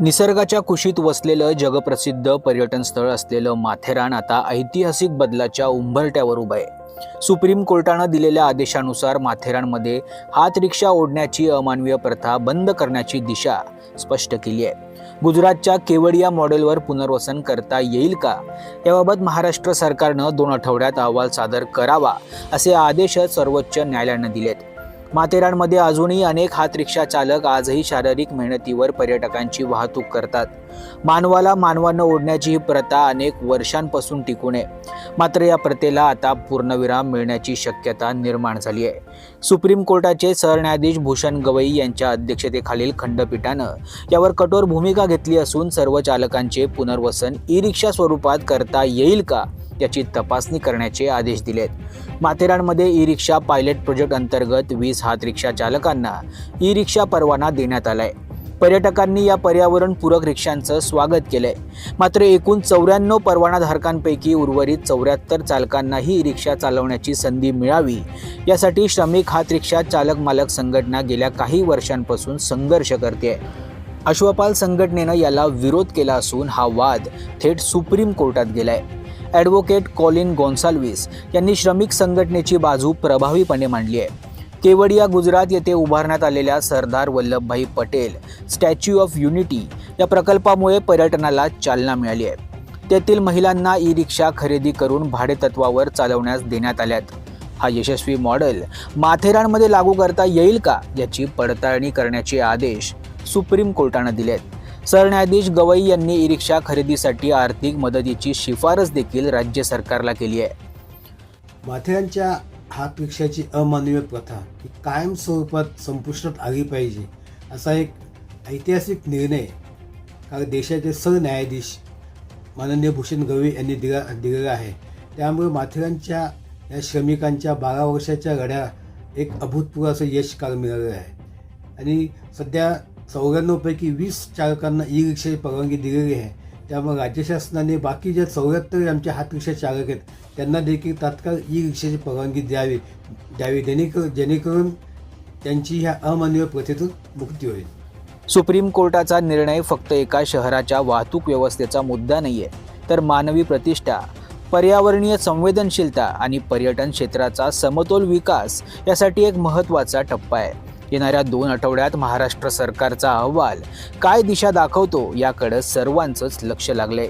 निसर्गाच्या कुशीत वसलेलं जगप्रसिद्ध पर्यटन स्थळ असलेलं माथेरान आता ऐतिहासिक बदलाच्या उंबरट्यावर उभं आहे. सुप्रीम कोर्टानं दिलेल्या आदेशानुसार माथेरानमध्ये हात रिक्षा ओढण्याची अमानवीय प्रथा बंद करण्याची दिशा स्पष्ट केली आहे. गुजरातच्या केवडिया मॉडेलवर पुनर्वसन करता येईल का? याबाबत महाराष्ट्र सरकारनं दोन आठवड्यात अहवाल सादर करावा असे आदेश सर्वोच्च न्यायालयानं दिलेत. माथेरानमध्ये अजूनही अनेक हात रिक्षा चालक आजही शारीरिक मेहनतीवर पर्यटकांची वाहतूक करतात. मानवाला मानवानं ओढण्याची ही प्रथा अनेक वर्षांपासून टिकून आहे. मात्र या प्रथेला आता पूर्णविराम मिळण्याची शक्यता निर्माण झाली आहे. सुप्रीम कोर्टाचे सरन्यायाधीश भूषण गवई यांच्या अध्यक्षतेखालील खंडपीठानं यावर कठोर भूमिका घेतली असून सर्व चालकांचे पुनर्वसन ई रिक्षा स्वरूपात करता येईल का याची तपासणी करण्याचे आदेश दिलेत. माथेरानमध्ये ई रिक्षा पायलट प्रोजेक्ट अंतर्गत वीस हात रिक्षा चालकांना ई रिक्षा परवाना देण्यात आलाय. पर्यटकांनी या पर्यावरणपूरक रिक्षांचं स्वागत केलंय. मात्र एकूण चौऱ्याण्णव परवानाधारकांपैकी उर्वरित चौऱ्याहत्तर चालकांनाही ई रिक्षा चालवण्याची संधी मिळावी. यासाठी श्रमिक हात रिक्षा चालक मालक संघटना गेल्या काही वर्षांपासून संघर्ष करते अश्वपाल संघटनेनं याला विरोध केला असून हा वाद थेट सुप्रीम कोर्टात गेलाय. ॲडव्होकेट कॉलिन गोन्साल्विस यांनी श्रमिक संघटनेची बाजू प्रभावीपणे मांडली आहे. केवडिया गुजरात येथे उभारण्यात आलेल्या Sardar Vallabhbhai Patel Statue of Unity या प्रकल्पामुळे पर्यटनाला चालना मिळाली आहे. तेथील महिलांना ई रिक्षा खरेदी करून भाडेतत्वावर चालवण्यास देण्यात आल्यात. हा यशस्वी मॉडेल माथेरानमध्ये लागू करता येईल का याची पडताळणी करण्याचे आदेश सुप्रीम कोर्टानं दिले आहेत सरन्यायाधीश गवई यांनी ई रिक्षा खरेदीसाठी आर्थिक मदतीची शिफारस देखील राज्य सरकारला केली आहे. माथेरानच्या हात रिक्षाची अमानवीय प्रथा ही कायम स्वरूपात संपुष्टात आली पाहिजे असा एक ऐतिहासिक निर्णय कारण देशाचे सरन्यायाधीश माननीय भूषण गवई यांनी दिला दिलेला आहे. त्यामुळे माथेरानच्या या श्रमिकांच्या बारा वर्षाच्या लढ्या एक अभूतपूर्व असं यश काल मिळालं आहे. आणि सध्या चौऱ्याण्णवपैकी वीस चालकांना ई रिक्षाची परवानगी दिलेली आहे. त्यामुळे राज्य शासनाने बाकी ज्या चौऱ्याहत्तर आमच्या हात रिक्षा चालक आहेत त्यांना देखील तात्काळ ई रिक्षाची परवानगी द्यावी द्यावी जेणेकरून जेणेकरून त्यांची ह्या अमानवीय प्रथेतून मुक्ती होईल. सुप्रीम कोर्टाचा निर्णय फक्त एका शहराच्या वाहतूक व्यवस्थेचा मुद्दा नाहीये तर मानवी प्रतिष्ठा पर्यावरणीय संवेदनशीलता आणि पर्यटन क्षेत्राचा समतोल विकास यासाठी एक महत्त्वाचा टप्पा आहे. येणाऱ्या दोन आठवड्यात महाराष्ट्र सरकारचा अहवाल काय दिशा दाखवतो याकडं सर्वांचंच लक्ष लागलंय.